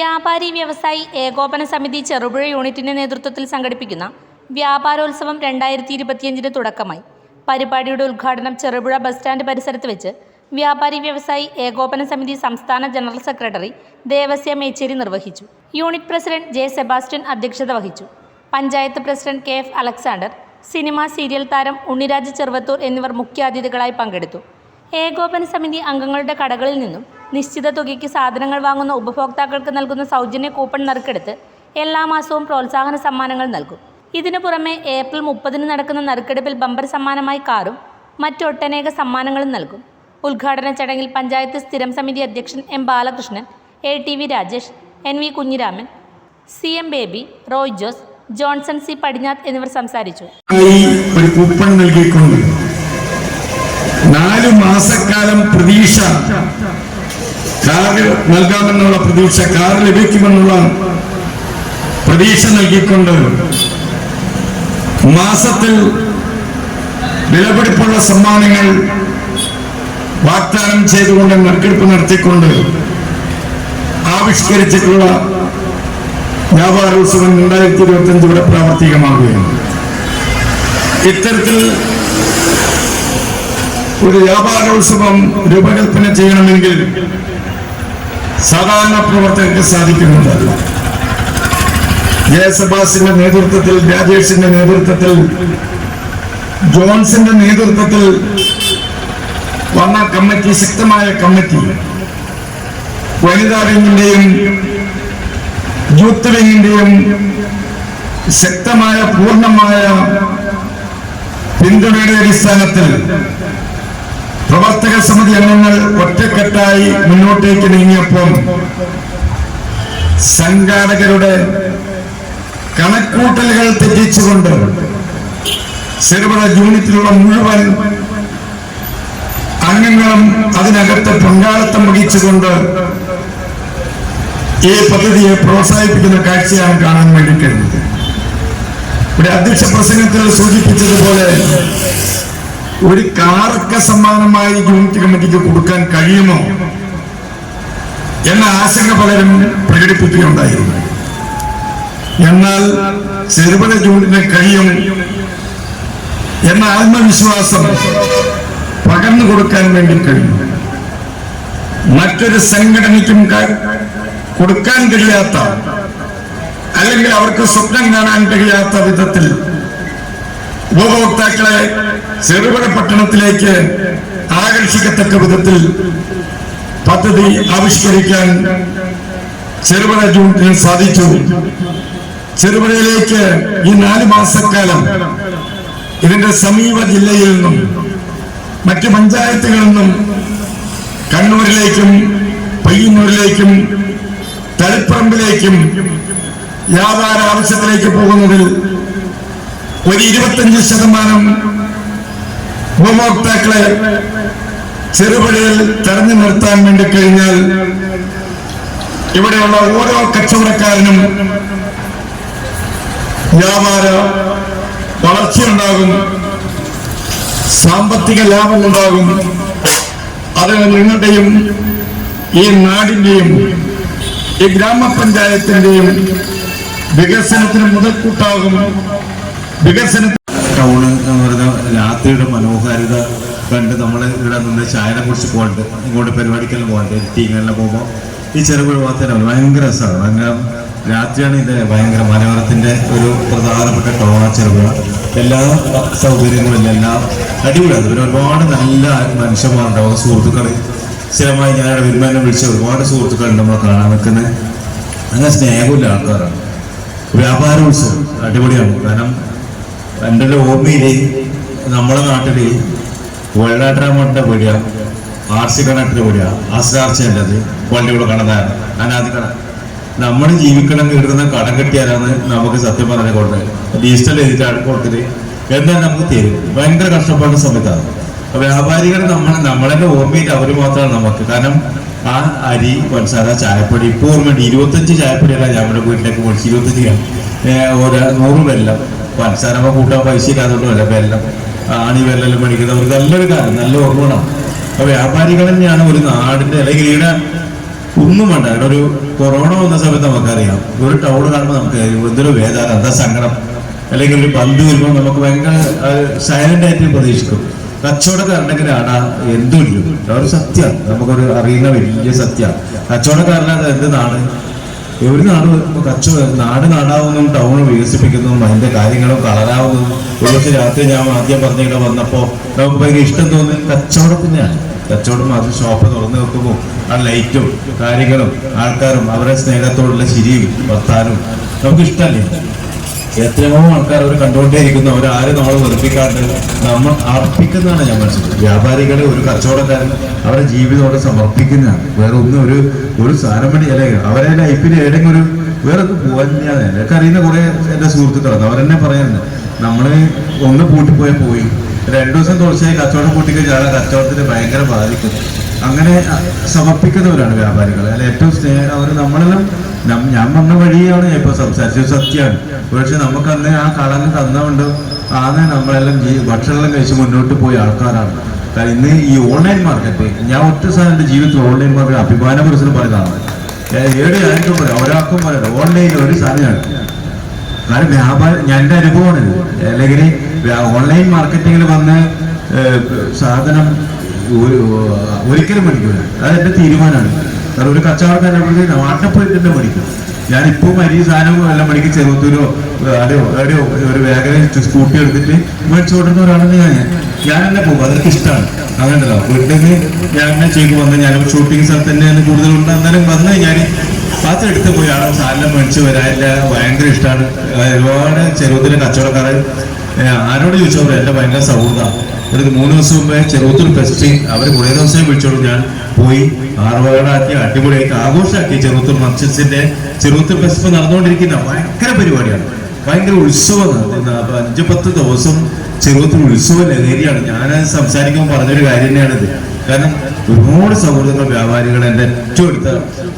വ്യാപാരി വ്യവസായി ഏകോപന സമിതി ചെറുപുഴ യൂണിറ്റിന്റെ നേതൃത്വത്തിൽ സംഘടിപ്പിക്കുന്ന വ്യാപാരോത്സവം രണ്ടായിരത്തി ഇരുപത്തിയഞ്ചിന് തുടക്കമായി. പരിപാടിയുടെ ഉദ്ഘാടനം ചെറുപുഴ ബസ് സ്റ്റാൻഡ് പരിസരത്ത് വെച്ച് വ്യാപാരി വ്യവസായി ഏകോപന സമിതി സംസ്ഥാന ജനറൽ സെക്രട്ടറി ദേവസ്യ മേച്ചേരി നിർവഹിച്ചു. യൂണിറ്റ് പ്രസിഡന്റ് ജെ സെബാസ്റ്റ്യൻ അധ്യക്ഷത വഹിച്ചു. Panchayat president K F Alexander cinema serial താരം ഉണ്ണിരാജ് ചെറുവത്തൂർ എന്നിവർ മുഖ്യാതിഥികളായി പങ്കെടുത്തു. ഏകോപന സമിതി അംഗങ്ങളുടെ കടകളിൽ നിന്നും നിശ്ചിത തുകയ്ക്ക് സാധനങ്ങൾ വാങ്ങുന്ന ഉപഭോക്താക്കൾക്ക് നൽകുന്ന സൗജന്യ കൂപ്പൺ നറുക്കെടുത്ത് എല്ലാ മാസവും പ്രോത്സാഹന സമ്മാനങ്ങൾ നൽകും. ഇതിനു പുറമെ ഏപ്രിൽ മുപ്പതിന് നടക്കുന്ന നറുക്കെടുപ്പിൽ ബമ്പർ സമ്മാനമായി കാറും മറ്റൊട്ടനേക സമ്മാനങ്ങളും നൽകും. ഉദ്ഘാടന ചടങ്ങിൽ പഞ്ചായത്ത് സ്ഥിരം സമിതി അധ്യക്ഷൻ M Balakrishnan A T V Rajesh N V Kunhiraman C M Baby Roy Jose Johnson C Padinjath എന്നിവർ സംസാരിച്ചു. കൂപ്പൺ നാല് മാസക്കാലം പ്രതീക്ഷ കാർ നൽകാമെന്നുള്ള പ്രതീക്ഷ കാർ ലഭിക്കുമെന്നുള്ള പ്രതീക്ഷ നൽകിക്കൊണ്ട് മാസത്തിൽ വിലപിടിപ്പുള്ള സമ്മാനങ്ങൾ വാഗ്ദാനം ചെയ്തുകൊണ്ട് നറുക്കെടുപ്പ് നടത്തിക്കൊണ്ട് ആവിഷ്കരിച്ചിട്ടുള്ള വ്യാപാരോത്സവം രണ്ടായിരത്തി ഇരുപത്തി അഞ്ച് ഇവിടെ പ്രാവർത്തികമാകുകയാണ് ഇത്തരത്തിൽ ഒരു വ്യാപാരോത്സവം രൂപകൽപ്പന ചെയ്യണമെങ്കിൽ സാധാരണ പ്രവർത്തകർക്ക് സാധിക്കുന്നതല്ല ജയസഭാസിന്റെ നേതൃത്വത്തിൽ രാജേഷിന്റെ നേതൃത്വത്തിൽ ജോൺസിന്റെ നേതൃത്വത്തിൽ വന്ന കമ്മിറ്റി ശക്തമായ കമ്മിറ്റി വനിതാ വിങ്ങിന്റെയും യൂത്ത് വിങ്ങിന്റെയും ശക്തമായ പൂർണമായ പിന്തുണയുടെ അടിസ്ഥാനത്തിൽ പ്രവർത്തക സമിതി അംഗങ്ങൾ ഒറ്റക്കെട്ടായി മുന്നോട്ടേക്ക് നീങ്ങിയപ്പോൾ സംഘാടകരുടെ കണക്കൂട്ടലുകൾ തെറ്റിച്ചുകൊണ്ട് ചെറുപുഴ യൂണിറ്റിലുള്ള മുഴുവൻ അംഗങ്ങളും അതിനകത്ത് പങ്കാളിത്തം വഹിച്ചുകൊണ്ട് ഈ പദ്ധതിയെ പ്രോത്സാഹിപ്പിക്കുന്ന കാഴ്ചയാണ് കാണാൻ വേണ്ടി കഴിഞ്ഞത്. ഇവിടെ അധ്യക്ഷ പ്രസംഗത്തിൽ സൂചിപ്പിച്ചതുപോലെ ഒരു കാറൊക്കെ സമ്മാനമായി യൂണിറ്റ് കമ്മിറ്റിക്ക് കൊടുക്കാൻ കഴിയുമോ എന്ന ആശങ്ക പലരും പ്രകടിപ്പിക്കുകയുണ്ടായിരുന്നു. എന്നാൽ ചെറുപുഴ യൂണിറ്റിന് കഴിയും എന്ന ആത്മവിശ്വാസം പകർന്നു കൊടുക്കാൻ വേണ്ടി കഴിഞ്ഞു മറ്റൊരു സംഘടനയ്ക്കും കൊടുക്കാൻ കഴിയാത്ത അല്ലെങ്കിൽ അവർക്ക് സ്വപ്നം കാണാൻ കഴിയാത്ത വിധത്തിൽ ഉപഭോക്താക്കളെ ചെറുപുഴ പട്ടണത്തിലേക്ക് ആകർഷിക്കത്തക്ക വിധത്തിൽ പദ്ധതി ആവിഷ്കരിക്കാൻ ചെറുപുഴ ജൂണിന് സാധിച്ചു. ചെറുപുഴയിലേക്ക് ഈ നാല് മാസക്കാലം ഇതിന്റെ സമീപ ജില്ലയിൽ നിന്നും മറ്റ് പഞ്ചായത്തുകളിൽ നിന്നും കണ്ണൂരിലേക്കും പയ്യന്നൂരിലേക്കും തളിപ്പറമ്പിലേക്കും വ്യാപാര ആവശ്യത്തിലേക്ക് പോകുന്നതിൽ ഒരു ഇരുപത്തഞ്ച് ശതമാനം ഉപഭോക്താക്കളെ ചെറുപുഴയിൽ തെരഞ്ഞു നിർത്താൻ വേണ്ടി കഴിഞ്ഞാൽ ഇവിടെയുള്ള ഓരോ കച്ചവടക്കാരനും വ്യാപാര വളർച്ചയുണ്ടാകും സാമ്പത്തിക ലാഭം ഉണ്ടാകും അത് നിങ്ങളുടെയും ഈ നാടിന്റെയും ഈ ഗ്രാമപഞ്ചായത്തിന്റെയും വികസനത്തിന് മുതൽക്കൂട്ടാകും. വികസനത്തിന് ടൗണ് എന്ന് പറയുന്ന രാത്രിയുടെ മനോഹാരിത കണ്ട് നമ്മൾ ഇവിടെ നിന്ന് ചായനെ കുറിച്ച് പോകണ്ട്. ഇങ്ങോട്ട് പരിപാടിക്കെല്ലാം പോകണ്ട്. ടീമിനെല്ലാം പോകുമ്പോൾ ഈ ചെറുപുഴ ഭാഗത്തിന് ഭയങ്കര രസമാണ് ഭയങ്കര രാത്രിയാണ് ഇത് ഭയങ്കര മനോഹരത്തിന്റെ ഒരു പ്രധാനപ്പെട്ട ടൗണ ചെറുപുഴ എല്ലാ സൗകര്യങ്ങളും എല്ലാ അടിപൊളിയാണ്. പിന്നെ ഒരുപാട് നല്ല മനുഷ്യന്മാരുണ്ടാവും സുഹൃത്തുക്കൾ സ്ഥിരമായി ഇവിടെ വരുമാനം വിളിച്ച ഒരുപാട് സുഹൃത്തുക്കളുണ്ട് നമ്മൾ കാണാൻ നിൽക്കുന്നത് അങ്ങനെ സ്നേഹമില്ല ആൾക്കാരാണ്. വ്യാപാര ഉത്സവം. അടിപൊളിയാണ്. കാരണം എന്റെ ഒരു ഓർമ്മയിൽ നമ്മുടെ നാട്ടിൽ വെള്ളാട്ടരാമന്റെ പുഴ ആർ സി കണക്കിന്റെ പുഴ ആശ്രാർച്ചേണ്ടത് പള്ളിയുടെ കണതാണ് അനാദി കട നമ്മൾ ജീവിക്കണം കിട്ടുന്ന കടം കെട്ടിയാലാണ് നമുക്ക് സത്യം പറഞ്ഞ കൊടുത്തത്. ഡിജിറ്റൽ എഴുതിയിട്ടാണ് കൊടുത്തത് എന്നാൽ നമുക്ക് തരും. ഭയങ്കര കഷ്ടപ്പാടുന്ന സമയത്താണ്. വ്യാപാരികൾ നമ്മൾ നമ്മളെ ഓർമ്മയിൽ അവർ മാത്രമാണ് നമുക്ക്. കാരണം ആ അരി പഞ്ചസാര ചായപ്പൊടി ഇപ്പോൾ ഓർമ്മയുണ്ട് ഇരുപത്തഞ്ച് ചായപ്പൊടിയല്ല ഞങ്ങളുടെ വീട്ടിലേക്ക് മേടിച്ച് ഇരുപത്തഞ്ച് ഓരോ നൂറ് വെല്ലം പഞ്ചസാര ഒക്കെ കൂട്ടാൻ പൈസ ഇല്ലാത്തതുകൊണ്ടല്ല വെല്ലം ആണി വെല്ലം മേടിക്കുന്നവർക്ക് നല്ലൊരു കാര്യം നല്ല ഓർമ്മണം അപ്പൊ വ്യാപാരികൾ തന്നെയാണ് ഒരു നാടിന്റെ അല്ലെങ്കിൽ ഇവിടെ ഒന്നും വേണ്ട. ഇവിടെ ഒരു കൊറോണ വന്ന സമയത്ത് നമുക്കറിയാം. ഒരു ടൗൺ കാണുമ്പോൾ നമുക്ക് എന്തൊരു വേദന എന്താ സങ്കടം? അല്ലെങ്കിൽ ഒരു പന്ത് വരുമ്പോൾ നമുക്ക് ഭയങ്കര സൈലന്റ് ആയിട്ട് പ്രതീക്ഷിക്കും. കച്ചവടക്കാരുണ്ടെങ്കിൽ ആടാ എന്തുമില്ല ഒരു സത്യമാണ് നമുക്കൊരു അറിയുന്ന വലിയ സത്യമാണ് കച്ചവടക്കാരനത് എന്ത് നാട് ഒരു നാട് കച്ചവടം? നാട് നാടാവുന്നതും ടൗണ് വികസിപ്പിക്കുന്നതും അതിന്റെ കാര്യങ്ങളും കളരാവുന്നതും ഒരു രാത്രി ഞാൻ ആദ്യം പറഞ്ഞിട്ട് വന്നപ്പോ വന്നപ്പോൾ നമുക്ക് ഭയങ്കര ഇഷ്ടം തോന്നി. കച്ചവടത്തിനാണ്. കച്ചവടം അത് ഷോപ്പ് തുറന്നു വെക്കുമ്പോൾ ആ ലൈറ്റും കാര്യങ്ങളും ആൾക്കാരും അവരുടെ സ്നേഹത്തോടുള്ള ചിരിയും വർത്താനും നമുക്ക് ഇഷ്ടമല്ലേ എത്രയോ ആൾക്കാർ അവർ കണ്ടുകൊണ്ടേയിരിക്കുന്നു. അവരാരും നമ്മളെ വെറുപ്പിക്കാണ്ട് നമ്മൾ അർപ്പിക്കുന്നതാണ് ഞാൻ മനസ്സിലാക്കുന്നത്. വ്യാപാരികളെ ഒരു കച്ചവടക്കാരൻ അവരുടെ ജീവിതം സമർപ്പിക്കുന്നതാണ്. വേറെ ഒന്നും ഒരു ഒരു സാധനം വേണ്ടി അല്ലെ? അവരെ ലൈഫിൽ ഏതെങ്കിലും ഒരു വേറെ പോകാൻ എനിക്ക് അറിയുന്ന കുറെ എന്റെ സുഹൃത്തുക്കളാണ് അവരെന്നെ പറയുന്നത് നമ്മൾ ഒന്ന് പൂട്ടിപ്പോയാൽ പോയി. രണ്ടു ദിവസം തുടർച്ചയായി കച്ചവടം പൂട്ടിക്കഴിഞ്ഞാൽ ആ കച്ചവടത്തിന് ഭയങ്കര ബാധിക്കും. അങ്ങനെ സമർപ്പിക്കുന്നവരാണ് വ്യാപാരികൾ അല്ല ഏറ്റവും സ്നേഹം അവർ നമ്മളെല്ലാം ഞാൻ വന്ന വഴിയാണ് ഇപ്പൊ സംസാരിച്ചത്. സത്യമാണ് പക്ഷെ നമുക്ക് അന്ന് ആ കളങ്ങ് തന്നുകൊണ്ട് ആണ് നമ്മളെല്ലാം ഭക്ഷണമെല്ലാം കഴിച്ച് മുന്നോട്ട് പോയ ആൾക്കാരാണ്. കാരണം ഇന്ന് ഈ ഓൺലൈൻ മാർക്കറ്റ് ഞാൻ ഒറ്റ സാധനം എന്റെ ജീവിതത്തിൽ ഓൺലൈൻ മാർക്കറ്റ് അഭിമാന അഭിമാനപുരത്തിൽ പറയുന്നതാണ് ഏടെ ആർക്കും പറയാം? ഒരാൾക്കും പറയാം ഓൺലൈനിൽ ഒരു സാധനമാണ്. കാരണം വ്യാപാരം ഞാൻ എന്റെ അനുഭവമാണിത് അല്ലെങ്കിൽ ഓൺലൈൻ മാർക്കറ്റിങ്ങിൽ വന്ന് സാധനം ഒരു- ഒരിക്കലും മേടിക്കില്ല അത് എന്റെ തീരുമാനമാണ്. കാരണം ഒരു കച്ചവടക്കാരൻ പോയിട്ട് തന്നെ പഠിക്കും ഞാനിപ്പോൾ അരി സാധനവും എല്ലാം മേടിക്കും. ചെറുത്തൂരോ അടയോ എവിടെയോ ഒരു വേഗന സ്കൂട്ടി എടുത്തിട്ട് മേടിച്ചു കൊടുക്കുന്ന ഒരാളാണ് ഞാൻ. തന്നെ പോകും. അതൊക്കെ ഇഷ്ടമാണ് അങ്ങനെയല്ലോ വീട്ടിൽ നിന്ന് ഞാൻ തന്നെ ചെയ്തു വന്ന് ഞാൻ ഷൂട്ടിംഗ് സ്ഥലത്ത് തന്നെയാണ് കൂടുതൽ എന്നാലും വന്ന് ഞാൻ പാത്രം എടുത്ത് പോയി. ആളെ സാധനം മേടിച്ച് വരാനില്ല ഭയങ്കര ഇഷ്ടമാണ് ഒരുപാട് ചെറുപ്പത്തിലെ കച്ചവടക്കാരൻ ആരോട് ചോദിച്ചോ എന്റെ ഭയങ്കര സൗഹൃദമാണ് ഒരു മൂന്ന് ദിവസം മുമ്പേ ചെറുത്തൊരു ഫെസ്റ്റ് അവർ കുറേ ദിവസമേ വിളിച്ചോളൂ ഞാൻ പോയി ആറുപാടാക്കി അടിപൊളിയാക്കി ആഘോഷമാക്കി. ചെറുത്തൂർ മർച്ചൻസിന്റെ ചെറുത്തൂർ ഫെസ്റ്റ് നടന്നുകൊണ്ടിരിക്കുന്ന ഭയങ്കര പരിപാടിയാണ്. ഭയങ്കര ഉത്സവമാണ്. അഞ്ച് പത്ത് ദിവസം ചെറുത്തൂർ ഉത്സവ ലഹരിയാണ്. ഞാൻ സംസാരിക്കുമ്പോൾ പറഞ്ഞൊരു കാര്യം തന്നെയാണിത്. കാരണം ഒരുപാട് സൗഹൃദങ്ങൾ വ്യാപാരികൾ എന്റെ ഏറ്റവും അടുത്ത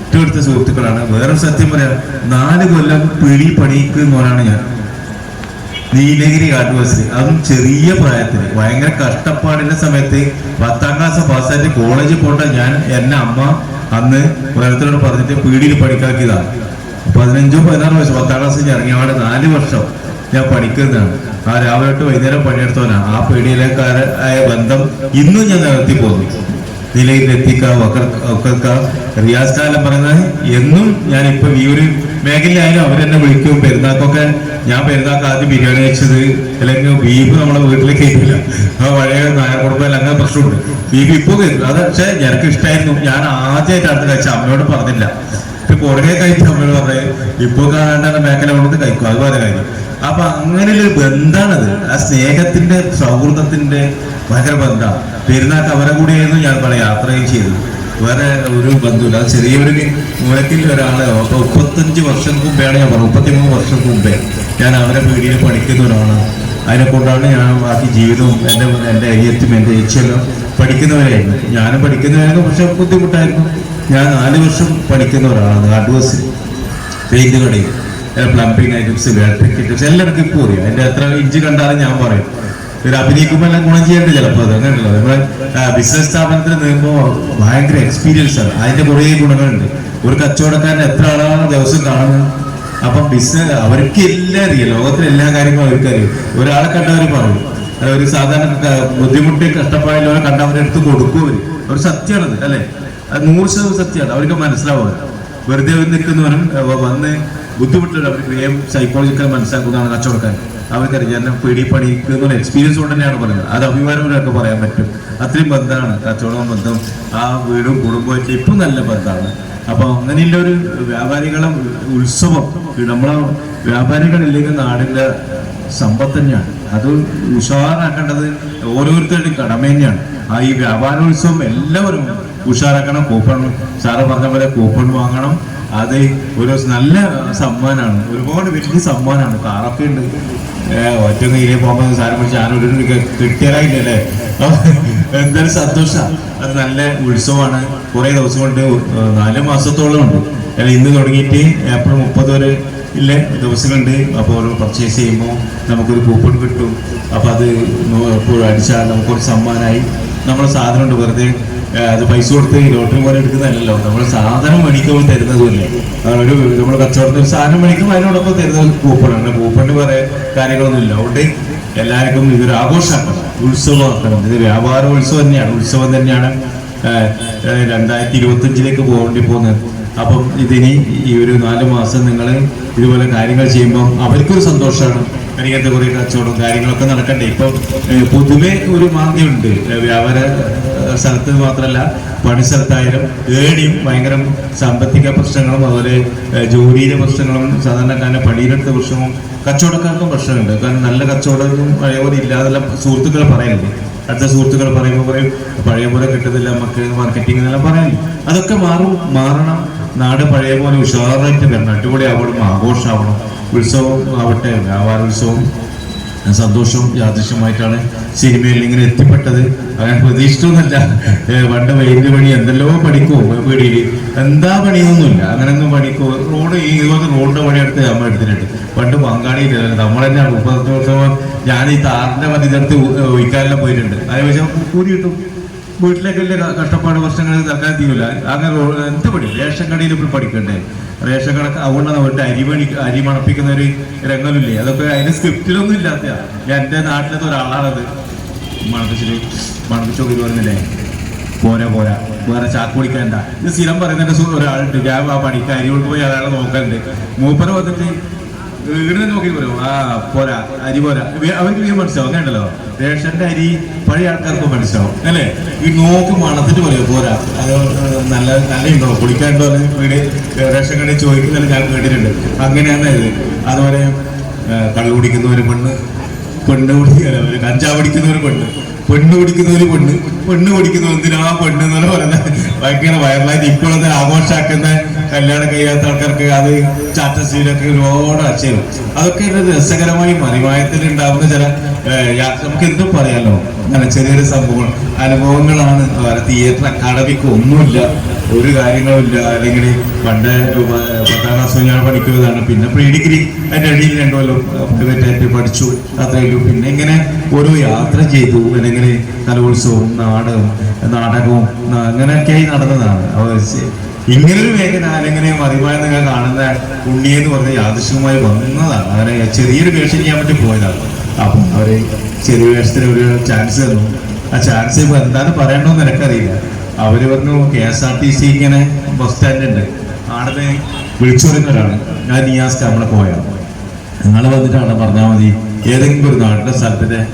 ഏറ്റവും അടുത്ത സുഹൃത്തുക്കളാണ്. വേറെ സത്യം പറയാം നാല് കൊല്ലം പിടി പണിക്കുന്നവരാണ് ഞാൻ. നീലഗിരി കാട്ടുബസ് അതും ചെറിയ പ്രായത്തിൽ ഭയങ്കര കഷ്ടപ്പാടിന്റെ സമയത്ത് പത്താം ക്ലാസ് പാസ്സായിട്ട് കോളേജിൽ പോണ്ട ഞാൻ എന്നെ അമ്മ അന്ന് ഓരോരുത്തരോട് പറഞ്ഞിട്ട് പീടിയിൽ പഠിക്കാക്കിയതാണ് പതിനഞ്ചോ പതിനാറ് വയസ്സ്. പത്താം ക്ലാസ് ഇറങ്ങിയ അവിടെ നാല് വർഷം ഞാൻ പഠിക്കുന്നതാണ്. ആ രാവിലെ തൊട്ട് വൈകുന്നേരം പണിയെടുത്തവനാണ് ആ പീടിയിലേക്കാരായ ബന്ധം ഇന്നും ഞാൻ നിലനിർത്തി പോകുന്നു. നിലയിൽ എത്തിക്ക വക്കർക്ക റിയാസ് കാലം പറയുന്നത് എന്നും ഞാനിപ്പം ഈ ഒരു മേഖലയായാലും അവരെന്നെ വിളിക്കും. പെരുന്നാക്കൊക്കെ ഞാൻ പെരുന്നാക്ക് ആദ്യം ബിരിയാണി കഴിച്ചത് അല്ലെങ്കിൽ ബീഫ് നമ്മളെ വീട്ടിലേക്ക് കയറ്റില്ല ആ പഴയ നായർ കുടുംബം അങ്ങനെ പ്രശ്നമുണ്ട്. ബീഫ് ഇപ്പൊ കയറ്റില്ല അത് പക്ഷേ എനിക്ക് ഇഷ്ടമായിരുന്നു ഞാൻ ആദ്യമായിട്ടാണ് കഴിച്ച അമ്മയോട് പറഞ്ഞില്ല. പുറകെ കഴിച്ച അമ്മയോട് പറഞ്ഞു ഇപ്പൊ കാണേണ്ട മേഖല കൊണ്ട് കഴിക്കും. അത് വേറെ കാര്യം. അപ്പൊ അങ്ങനെയുള്ള ഒരു ബന്ധാണത്. ആ സ്നേഹത്തിന്റെ സൗഹൃദത്തിന്റെ ഭയങ്കര ബന്ധമാണ് പെരുന്നാൾക്ക് അവരെ കൂടിയായിരുന്നു ഞാൻ പല യാത്രയും ചെയ്തു വേറെ ഒരു ബന്ധുവില്ല. അത് ചെറിയൊരു മൂലക്കിൽ ഒരാളെ അപ്പൊ മുപ്പത്തഞ്ച് വർഷം മുമ്പേയാണ് ഞാൻ പറഞ്ഞത്. മുപ്പത്തിമൂന്ന് വർഷം മുമ്പേ ഞാൻ അവരെ പീടിയിൽ പഠിക്കുന്ന ഒരാളാണ്. അതിനെ കൊണ്ടാണ് ഞാൻ ബാക്കി ജീവിതവും എന്റെ എന്റെ അയ്യത്തും എന്റെ ഏച്ചിയെല്ലാം പഠിക്കുന്നവരായിരുന്നു. ഞാനും പഠിക്കുന്നവരായിരുന്നു പക്ഷെ ബുദ്ധിമുട്ടായിരുന്നു. ഞാൻ നാല് വർഷം പഠിക്കുന്ന ഒരാളാണ് അഡ്വസ് പെയിന്റ് കടയിൽ. പ്ലംബിങ് ഐറ്റംസ് ഇലക്ട്രിക് ഐറ്റംസ് എല്ലാം ഇപ്പോൾ അറിയാം. എന്റെ എത്ര ഇഞ്ച് കണ്ടാലും ഞാൻ പറയും. ഒരു അഭിനയിക്കുമ്പോൾ എല്ലാം ഗുണം ചെയ്യേണ്ടത് ചിലപ്പോൾ അത് അങ്ങനെയല്ലോ നമ്മുടെ ബിസിനസ് സ്ഥാപനത്തിൽ നീങ്ങുമ്പോൾ ഭയങ്കര എക്സ്പീരിയൻസ് ആണ്. അതിന്റെ കുറേ ഗുണങ്ങളുണ്ട്. ഒരു കച്ചവടക്കാരൻ എത്ര ആളാണ് ദിവസം കാണുന്നത് അപ്പം ബിസിനസ് അവർക്ക് എല്ലാം അറിയാം. ലോകത്തിലെ എല്ലാ കാര്യങ്ങളും അവർക്ക് അറിയാം. ഒരാളെ കണ്ടവർ പറയും. ഒരു സാധാരണ ബുദ്ധിമുട്ട് കഷ്ടപ്പാടില്ലവരെ കണ്ട അവരെടുത്ത് കൊടുക്കും അവർ. ഒരു സത്യമാണത് അല്ലെ? അത് നൂറ് ശതമാനം സത്യമാണ്. അവർക്ക് മനസ്സിലാവുക വെറുതെ നിൽക്കുന്നവരും വന്ന് ബുദ്ധിമുട്ടുള്ള അവർ വേഗം സൈക്കോളജിക്കൽ മനസ്സിലാക്കുന്നതാണ് കച്ചവടക്കാരൻ. അവർക്കറിയാം ഞാൻ പേടി പണിക്കുന്ന എക്സ്പീരിയൻസ് കൊണ്ട് തന്നെയാണ് പറയുന്നത് അത് അഭിമാനപരമൊക്കെ പറയാൻ പറ്റും. അത്രയും ബന്ധമാണ്. കച്ചവടവും ബന്ധം ആ വീടും കുടുംബമൊക്കെ ഇപ്പം നല്ല ബന്ധമാണ്. അപ്പൊ അങ്ങനെയുള്ള ഒരു വ്യാപാരികളെ ഉത്സവം നമ്മളെ വ്യാപാരികളില്ലെങ്കിൽ നാടിന്റെ സമ്പത്ത് തന്നെയാണ്. അത് ഉഷാറാക്കേണ്ടത് ഓരോരുത്തരുടെയും കടമ തന്നെയാണ്. ആ ഈ വ്യാപാരോത്സവം എല്ലാവരും ഉഷാറാക്കണം. കൂപ്പൺ സാറ് പറഞ്ഞ പോലെ കൂപ്പൺ വാങ്ങണം. അത് ഒരു നല്ല സമ്മാനമാണ് ഒരുപാട് വലിയ സമ്മാനമാണ് കാറൊക്കെ ഉണ്ട്. ഒറ്റ കയ്യിലേ പോകുമ്പോൾ സാരം പിടിച്ച് ഒരു കിട്ടിയാലായില്ലല്ലേ? എന്തായാലും സന്തോഷമാണ് അത് നല്ല ഉത്സവമാണ്. കുറേ ദിവസം കൊണ്ട് നാല് മാസത്തോളം ഉണ്ട്. അല്ല ഇന്ന് തുടങ്ങിയിട്ട് ഏപ്രിൽ മുപ്പത് വരെ ഇല്ല ദിവസങ്ങളുണ്ട്. അപ്പോൾ പർച്ചേസ് ചെയ്യുമ്പോൾ നമുക്കൊരു കൂപ്പൺ കിട്ടും. അപ്പോൾ അത് അടിച്ചാൽ നമുക്കൊരു സമ്മാനമായി നമ്മുടെ സാധനം ഉണ്ട് വെറുതെ അത് പൈസ കൊടുത്ത് ലോട്ടറി പോലെ എടുക്കുന്നതല്ലല്ലോ. നമ്മൾ സാധനം മേടിക്കുമ്പോൾ തരുന്നതുമല്ലേ? ഒരു നമ്മൾ കച്ചവടത്തിൽ സാധനം മേടിക്കുമ്പോൾ അതിനോടൊപ്പം തരുന്നത് കൂപ്പണാണ് കൂപ്പണിന് വേറെ കാര്യങ്ങളൊന്നുമില്ല. അതുകൊണ്ട് എല്ലാവർക്കും ഇതൊരു ആഘോഷമാക്കണം ഉത്സവമാക്കണം ഇത് വ്യാപാര ഉത്സവം തന്നെയാണ് ഉത്സവം തന്നെയാണ് രണ്ടായിരത്തി ഇരുപത്തി അഞ്ചിലേക്ക് പോകേണ്ടി പോകുന്നത്. അപ്പം ഇതിനി ഈ ഒരു നാല് മാസം നിങ്ങൾ ഇതുപോലെ കാര്യങ്ങൾ ചെയ്യുമ്പോൾ അവർക്കൊരു സന്തോഷമാണ്. എനിക്കത്തെ കുറെ കച്ചവടം കാര്യങ്ങളൊക്കെ നടക്കണ്ടേ. ഇപ്പം പൊതുവെ ഒരു മാന്ദ്യമുണ്ട്. വ്യാപാര സ്ഥലത്ത് മാത്രമല്ല പണി സ്ഥലത്തായാലും ഏടിയും ഭയങ്കര സാമ്പത്തിക പ്രശ്നങ്ങളും അതുപോലെ ജോലിയിലെ പ്രശ്നങ്ങളും സാധാരണക്കാരനെ പണിയിലെടുത്ത പ്രശ്നവും കച്ചവടക്കാർക്കും പ്രശ്നമുണ്ട്. കാരണം നല്ല കച്ചവടം പഴയ ഇല്ലാതെല്ല സുഹൃത്തുക്കൾ പറയുന്നുണ്ട് അടുത്ത സുഹൃത്തുക്കൾ പറയുമ്പോൾ പറയും പഴയ പോലെ കിട്ടുന്നില്ല നമുക്ക് മാർക്കറ്റിംഗ് എന്നെല്ലാം പറയാൻ അതൊക്കെ മാറും മാറണം. നാട് പഴയ പോലെ ഉഷാറായിട്ട് വരണം. അടിപൊളി ആവണം ആഘോഷമാവണം ഉത്സവം ആവട്ടെ വ്യാപാരോത്സവം സന്തോഷവും യാദൃശ്യമായിട്ടാണ് സിനിമയിൽ ഇങ്ങനെ എത്തിപ്പെട്ടത്. അങ്ങനെ പ്രതീക്ഷിച്ചൊന്നുമല്ല. പണ്ട് വൈദ്യുതി പണി എന്തെല്ലോ പഠിക്കോ പേടിയിൽ എന്താ പണിയൊന്നുമില്ല. അങ്ങനെയൊന്നും പണിക്കോ. റോഡ് ഈ ഇതുപോലെ റോഡിന്റെ പണിയെടുത്ത് നമ്മൾ എടുത്തിട്ടുണ്ട്. പണ്ട് പങ്കാളിയില്ല നമ്മൾ തന്നെയാണ് മുപ്പത്തി ഞാൻ ഈ താറിന്റെ മതി ചേർത്ത് ഒഴിക്കാനെല്ലാം പോയിട്ടുണ്ട്. അതേ പക്ഷേ കൂലി കിട്ടും വീട്ടിലേക്ക് വലിയ കഷ്ടപ്പാട് പ്രശ്നങ്ങൾ തൽക്കാലം തീരില്ല അങ്ങനെ എന്ത് പഠിക്കും റേഷൻ കടയിൽ ഇപ്പോൾ പഠിക്കണ്ടേ? റേഷൻ കണക്ക് അതുകൊണ്ടാണ് അവരുടെ അരി പണി അരി മണപ്പിക്കുന്ന ഒരു രംഗമില്ലേ? അതൊക്കെ അതിന് സ്ക്രിപ്റ്റിലൊന്നും ഇല്ലാത്ത എന്റെ നാട്ടിലത്തെ ഒരാളാണത് മണപ്പിച്ചിട്ട് മണപ്പിച്ചോക്കി പറഞ്ഞില്ലേ? പോരാ പോരാ. വേറെ ചാക്ക് പിടിക്കണ്ട ഇത് സ്ഥിരം പറയുന്നതിന്റെ ഒരാളുണ്ട്. ഞാൻ പണിക്ക് അരി കൊണ്ടുപോയി അയാളെ നോക്കലുണ്ട്. മൂപ്പര വന്നിട്ട് വീടിനെ നോക്കി പറയും ആ പോരാ അരി പോരാ. അവർക്ക് വീട് മനസ്സിലാവും അങ്ങനെയുണ്ടല്ലോ. റേഷന്റെ അരി പഴയ ആൾക്കാർക്ക് മനസ്സിലാവും അല്ലേ? ഈ നോക്ക് മണത്തിട്ട് പറയും പോരാ. അത് നല്ല നല്ല ഉണ്ടോ കുളിക്കാണ്ടോ വീട് റേഷൻ കടയിൽ ചോദിക്കുന്നത് ഞാൻ കേട്ടിട്ടുണ്ട്. അങ്ങനെയാണ് ഇത്. അതുപോലെ കള്ളു കുടിക്കുന്ന ഒരു പെണ്ണ് പെണ്ണ് ഒരു കഞ്ചാവ് പിടിക്കുന്ന ഒരു പെണ്ണ് പെണ്ണ് പിടിക്കുന്ന ഒരു പെണ്ണ് പെണ്ണ് കുടിക്കുന്ന എന്തിനാ പെണ്ണ് എന്ന് പറയുന്നത്. ഭയങ്കര വയറലായിട്ട് ഇപ്പോഴത്തെ ആഘോഷാക്കുന്ന കല്യാണം കഴിയാത്ത ആൾക്കാർക്ക് അത് ചാറ്റശ്ശേരിയൊക്കെ ഒരുപാട് അച്ഛനും അതൊക്കെ ഒരു രസകരമായി മറിമായത്തിൽ ഉണ്ടാവുന്ന ചില നമുക്ക് എന്തും പറയാലോ. അങ്ങനെ ചെറിയൊരു സംഭവങ്ങൾ അനുഭവങ്ങളാണ്. തിയേറ്റർ അക്കാഡമിക്ക് ഒന്നുമില്ല. ഒരു കാര്യങ്ങളുമില്ല അല്ലെങ്കിൽ പണ്ട് പത്താം ക്ലാസ് ഞാൻ പഠിക്കുന്നതാണ്. പിന്നെ പ്രീ ഡിഗ്രി അതിന്റെ ഇടയിൽ രണ്ടു കൊല്ലം പ്രൈവറ്റ് ആയിട്ട് പഠിച്ചു. അത്രയുള്ളൂ പിന്നെ ഇങ്ങനെ ഓരോ യാത്ര ചെയ്തു. അല്ലെങ്കിൽ കലോത്സവവും നാടകം നാടകവും അങ്ങനെയൊക്കെയായി നടന്നതാണ്. ഇങ്ങനൊരു മേഖല അല്ലെങ്കിൽ മറിമായ നിങ്ങൾ കാണുന്ന ഉണ്ണിയെന്ന് പറഞ്ഞ യാദൃശ്യമായി വന്നതാണ്. അങ്ങനെ ചെറിയൊരു വേഷം ചെയ്യാൻ വേണ്ടി പോയതാണ്. അപ്പം അവർ ചെറിയ വേഷത്തിന് ഒരു ചാൻസ് തന്നു. ആ ചാൻസ് ഇപ്പൊ എന്താണ് പറയണമെന്ന് എനിക്കറിയില്ല. അവർ പറഞ്ഞു K S R T C ഇങ്ങനെ ബസ് സ്റ്റാൻഡ് ഉണ്ട്. വിളിച്ചു പറയുന്നവരാണ് ഞാൻ നിയാസ് നമ്മളെ പോയാ. നിങ്ങൾ വന്നിട്ടാണ് പറഞ്ഞാൽ മതി. ഏതെങ്കിലും ഒരു നാട്ടിലെ സ്ഥലത്തിന്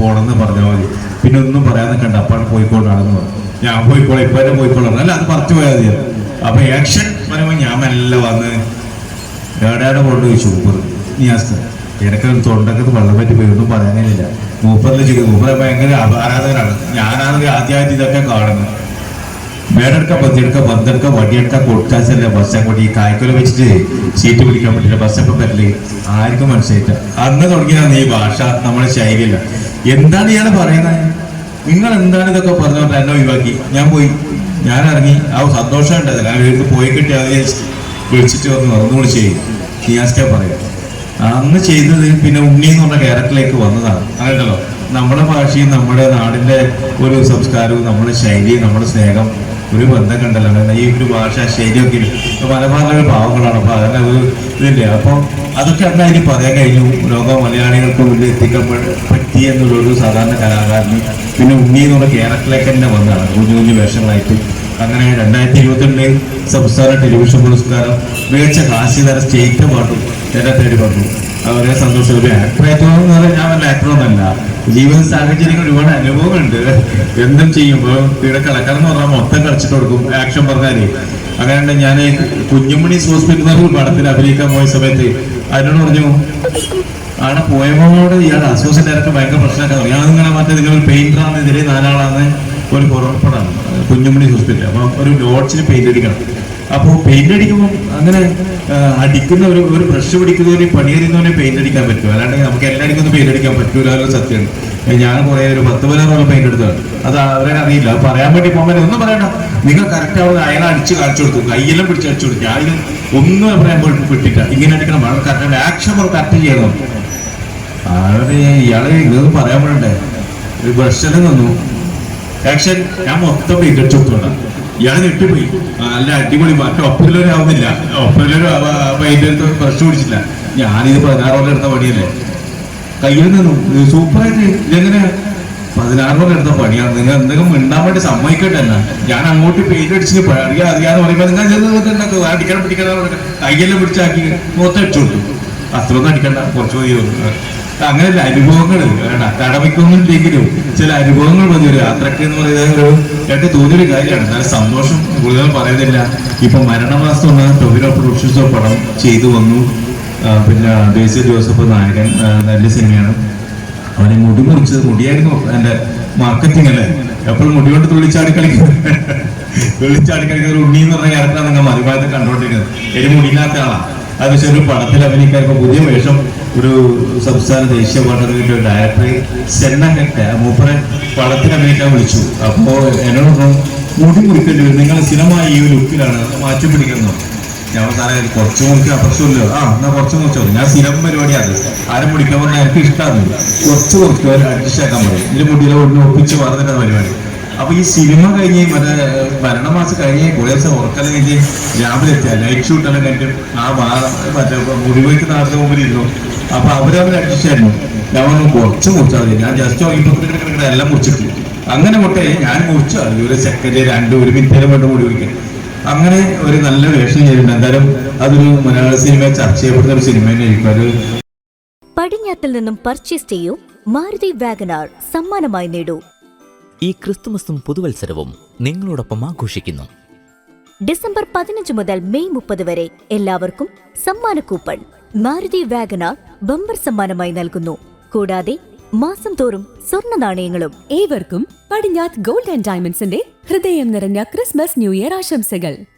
പോകണമെന്ന് പറഞ്ഞാൽ മതി. പിന്നെ ഒന്നും പറയാൻ നിൽക്കണ്ട അപ്പാണ് പോയിക്കോളാണെന്ന് പറഞ്ഞു. ഞാൻ പോയിക്കോളാം ഇപ്പൊ തന്നെ പോയിക്കോളാം. അല്ല അത് പറഞ്ഞു പോയാൽ മതി. അപ്പൊ ആക്ഷൻ പറയുമ്പോൾ ഞാൻ മെല്ലെ വന്ന് ഡാഡാടെ കൊണ്ട് ചോദിച്ചു മൂപ്പർ നിയാസ് എനിക്ക് തൊണ്ടക്കത്ത് വെള്ളം പറ്റി പോയി ഒന്നും പറയാനില്ല. മൂപ്പറിൽ ചോദിക്കും മൂപ്പറെ ഭയങ്കര ആരാ- ആരാധകരാണ്. ഞാനാണെങ്കിൽ ആദ്യമായിട്ട് ഇതൊക്കെ കാണുന്നത്. മേടെടുക്ക പന്തിയെടുക്ക പന്തെടുക്ക വണ്ടിയെടുക്ക കൊടുക്കാച്ചല്ല ബസ് അങ്ങോട്ട് ഈ കായ്ക്കൊല വെച്ചിട്ട് സീറ്റ് പിടിക്കാൻ പറ്റില്ല ബസ് എപ്പം പറ്റില്ല ആർക്കും മനസ്സിലായിട്ട് അന്ന് തുടങ്ങിയതാണ് ഈ ഭാഷ നമ്മുടെ ശൈലിയല്ല. എന്താണ് ഇയാൾ പറയുന്നത് നിങ്ങൾ എന്താണ് ഇതൊക്കെ പറഞ്ഞോണ്ട് എന്നെ ഒഴിവാക്കി. ഞാൻ പോയി. ഞാൻ ഇറങ്ങി. ആ സന്തോഷം ഉണ്ടായിരുന്നു ഞാൻ വീട്ടിൽ പോയി കിട്ടിയ വിളിച്ചിട്ട് വന്നു ഒന്നുകൂടി ചെയ്യും. നിയാസ്റ്റാ പറയാം. അന്ന് ചെയ്തത് പിന്നെ ഉണ്ണി എന്ന് പറഞ്ഞ ക്യാരക്ടറിലേക്ക് വന്നതാണ്. അങ്ങനെയല്ലോ നമ്മുടെ ഭാഷയും നമ്മുടെ നാടിന്റെ ഒരു സംസ്കാരവും നമ്മുടെ ശൈലിയും നമ്മുടെ സ്നേഹം ഒരു ബന്ധം കണ്ടല്ലോ കാരണം ഈ ഒരു ഭാഷ. ഇപ്പൊ മലബാറിലെ പാവങ്ങളാണ് അപ്പൊ അതിന്റെ ഒരു ഇതില്ലേ അപ്പൊ അതൊക്കെ അന്ന് അതിന് പറയാൻ കഴിഞ്ഞു? ലോക മലയാളികൾക്ക് മുന്നിൽ എത്തിക്കാൻ പറ്റി എന്നുള്ളൊരു സാധാരണ കലാകാരന് പിന്നെ ഉണ്ണി എന്നുള്ള കേരളത്തിലേക്ക് തന്നെ വന്നതാണ്. കുഞ്ഞു കുഞ്ഞു വേഷങ്ങളായിട്ട്. അങ്ങനെ രണ്ടായിരത്തി ഇരുപത്തിരണ്ടിൽ സംസ്ഥാന ടെലിവിഷൻ പുരസ്കാരം മികച്ച ഹാസ്യതാര സ്റ്റേറ്റ് പാട്ടും എന്നെ തേടി പറഞ്ഞു. അവരെ സന്തോഷം ഒരു ആക്ടറായിട്ട് ഞാൻ വല്ല ആക്ടറൊന്നല്ല ജീവിത സാഹചര്യങ്ങൾ ഒരുപാട് അനുഭവമുണ്ട് എന്തും ചെയ്യുമ്പോൾ ഇവിടെ കളക്കാരെന്ന് പറഞ്ഞാൽ മൊത്തം കളിച്ചിട്ട് കൊടുക്കും. ആക്ഷൻ പറഞ്ഞാൽ. അങ്ങനെ ഞാൻ കുഞ്ഞുമണി ഹോസ്പിറ്റൽ പടത്തിൽ അഭിനയിക്കാൻ പോയ സമയത്ത് അതിനോട് പറഞ്ഞു അവിടെ പോയപ്പോഴോട് ഇയാളുടെ അസോസിയേറ്റ് ഭയങ്കര പ്രശ്നമൊക്കെ ഞാൻ നിങ്ങളെ മറ്റേ നിങ്ങൾ പെയിന്ററാണ് ഇതിലെ നാലാളാണ് ഒരു പുറപ്പെടാണ്. കുഞ്ഞുമണി ഹോസ്പിറ്റൽ അപ്പം ഒരു ലോഡ്ജിന് പെയിന്റ് അടിക്കണം. അപ്പോൾ പെയിന്റ് അടിക്കുമ്പോൾ അങ്ങനെ അടിക്കുന്ന ഒരു ഒരു ബ്രഷ് പിടിക്കുന്നവന് പണിയറിയുന്നവനെ പെയിന്റ് അടിക്കാൻ പറ്റും. അല്ലാണ്ട് നമുക്ക് എല്ലാം അടിക്കുന്ന പെയിന്റ് അടിക്കാൻ പറ്റൂല എന്നുള്ള സത്യമാണ് ഞാൻ കുറേ ഒരു പത്ത് പതിനാറോളം പെയിന്റ് എടുത്തതാണ്. അത് അവരെ അറിയില്ല. അത് പറയാൻ വേണ്ടി പോകാൻ ഒന്നും പറയണ്ട. നിങ്ങൾ കറക്റ്റ് ആവുന്ന അയാൾ അടിച്ച് കാണിച്ചു കൊടുത്തു. കയ്യെല്ലാം പിടിച്ച് അടിച്ചു കൊടുത്തു. ഞാൻ ഒന്നും പറയാൻ പോയിട്ട് വിട്ടില്ല ഇങ്ങനെ അടിക്കണം വളരെ കറക്റ്റ് ആക്ഷൻ കറക്റ്റ് ചെയ്യണം. ആളെ ഇയാളെ ഇതൊന്നും പറയാൻ വേണ്ടേ ഒരു ബസ്സിൽ നിന്നു ആക്ഷൻ ഞാൻ മൊത്തം പെയിന്റ് അടിച്ചു കൊടുത്തോണ്ടാ ഇയാളെ ഞെട്ടിപ്പോയി. നല്ല അടിപൊളി മറ്റേ ആവുന്നില്ല ഒപ്പിലൊരു പെയിന്റ് അടുത്ത് പ്രശ്നം പിടിച്ചില്ല ഞാനിത് പതിനാറോളം എടുത്ത പണിയല്ലേ? കയ്യിൽ നിന്നു സൂപ്പറായിട്ട് ഇതെങ്ങനെ? പതിനാറോളം എടുത്ത പണിയാണ്. നിങ്ങൾ എന്തെങ്കിലും മിണ്ടാൻ വേണ്ടി സമ്മതിക്കട്ടെ എന്നാ. ഞാൻ അങ്ങോട്ട് പെയിന്റ് അടിച്ച് അറിയാ അറിയാന്ന് പറയുമ്പോൾ നിങ്ങൾ അടിക്കണം പിടിക്കണം കയ്യെല്ലാം പിടിച്ചാക്കി മൊത്തം അടിച്ചു കൊടുത്തു. അത്രയൊന്നും അടിക്കണ്ട. കുറച്ച് മതി അങ്ങനെയല്ല അനുഭവങ്ങൾ വേണ്ട അക്കാഡമിക്കൊന്നും ഇല്ലെങ്കിലും ചില അനുഭവങ്ങൾ മതി ഒരു യാത്രയ്ക്ക് എന്ന് പറയുന്നത് ഒരു രണ്ട് തോന്നിയൊരു കാര്യമാണ്. എന്നാലും സന്തോഷം കൂടുതൽ പറയുന്നില്ല. ഇപ്പൊ മരണമാസം ഉള്ള ടൊവിനോ പ്രൊഡക്ഷൻസ് പടം ചെയ്തു വന്നു. പിന്നെ ദേശീയ ജോസഫ് നായകൻ നല്ല സിനിമയാണ്. അവനെ മുടി മുറിച്ചത് മുടിയായിരുന്നു എന്റെ മാർക്കറ്റിംഗ് അല്ലേ? എപ്പോഴും മുടി കൊണ്ട് തുള്ളിച്ചാടി കളിക്കുന്നത് തുള്ളിച്ചാടി കളിക്കുന്ന ഉണ്ണി എന്ന് പറഞ്ഞ ക്യാരക്ടറാണ് നിങ്ങൾ മതിഭാഗത്ത് കണ്ടുകൊണ്ടിരിക്കുന്നത്. ഒരു മുടിയില്ലാത്ത ആളാണ് അത് പക്ഷെ ഒരു പടത്തിൽ അഭിനയിക്കാൻ പുതിയ വേഷം ഒരു സംസ്ഥാന ദേശീയ പാട്ടുകളുടെ ഒരു ഡയറക്ടർ സെന്ന ഹെക്ട മൂപ്പറെ പടത്തിനെ വീട്ടാൻ വിളിച്ചു. അപ്പോൾ എന്നോട് മുടി മുറിക്കേണ്ടി വരും. നിങ്ങൾ സ്ഥിരമായി ഈ ഒരു ലുക്കിലാണ് മാറ്റി പിടിക്കുന്നു ഞാൻ സാറേ കുറച്ച് മുറിക്കാൻ പ്രശ്നമില്ല ആ എന്നാ കുറച്ച് മുറിച്ചോ ഞാൻ സ്ഥിരം പരിപാടിയാണ് ആരും പിടിക്കാൻ പറഞ്ഞാൽ എനിക്ക് ഇഷ്ടമാണ് കുറച്ച് കുറച്ച് അഡ്ജസ്റ്റ് ആക്കാൻ പറയും. ഇതിൽ മുടിയിലെ ഒന്ന് ഒപ്പിച്ച് പറഞ്ഞിട്ട് പരിപാടി. അപ്പൊ ഈ സിനിമ കഴിഞ്ഞ് മറ്റേ ഭരണമാസം കഴിഞ്ഞ് കുറേ ദിവസം ഉറക്കെല്ലാം കഴിഞ്ഞ് രാവിലെ എത്തിയ. ലൈറ്റ് ഷൂട്ടെല്ലാം കഴിഞ്ഞിട്ട് ആ മറ്റേ മുറിവേക്ക് നാളത്തെ മുമ്പിൽ ഇരുന്നു അപ്പൊ അവരവർ അടിച്ചായിരുന്നു ഞാൻ കുറച്ച് മുറിച്ചാൽ മതി. ഞാൻ ജസ്റ്റ് നോക്കിയപ്പോൾ എല്ലാം മുറിച്ചിട്ട് അങ്ങനെ മുട്ടേ ഞാൻ മുറിച്ചു അത് ഒരു സെക്കൻഡ് രണ്ട് ഒരു മിനിറ്റേലും വേണ്ട മുടി വയ്ക്കാൻ അങ്ങനെ ഒരു നല്ല വേഷം ചെയ്തിട്ടുണ്ട്. എന്തായാലും അതൊരു മലയാള സിനിമ ചർച്ച ചെയ്യപ്പെടുന്ന ഒരു സിനിമ തന്നെയായിരിക്കും അത് പടിഞ്ഞാത്തിൽ നിന്നും പർച്ചേസ് ചെയ്യൂ. മാരുതി വാഗനാർ സമ്മാനമായി നേടൂ. ഈ ക്രിസ്തുമസും പുതുവത്സരവും നിങ്ങളോടൊപ്പം ആഘോഷിക്കുന്നു. ഡിസംബർ പതിനഞ്ച് മുതൽ മെയ് മുപ്പത് വരെ എല്ലാവർക്കും സമ്മാന കൂപ്പൺ. മാരുതി വാഗനാർ ബമ്പർ സമ്മാനമായി നൽകുന്നു. കൂടാതെ മാസം തോറും സ്വർണ നാണയങ്ങളും. ഏവർക്കും പടിഞ്ഞാത്ത് ഗോൾഡ് ആൻഡ് ഡയമണ്ട്സിന്റെ ഹൃദയം നിറഞ്ഞ ക്രിസ്മസ് ന്യൂ ഇയർ ആശംസകൾ.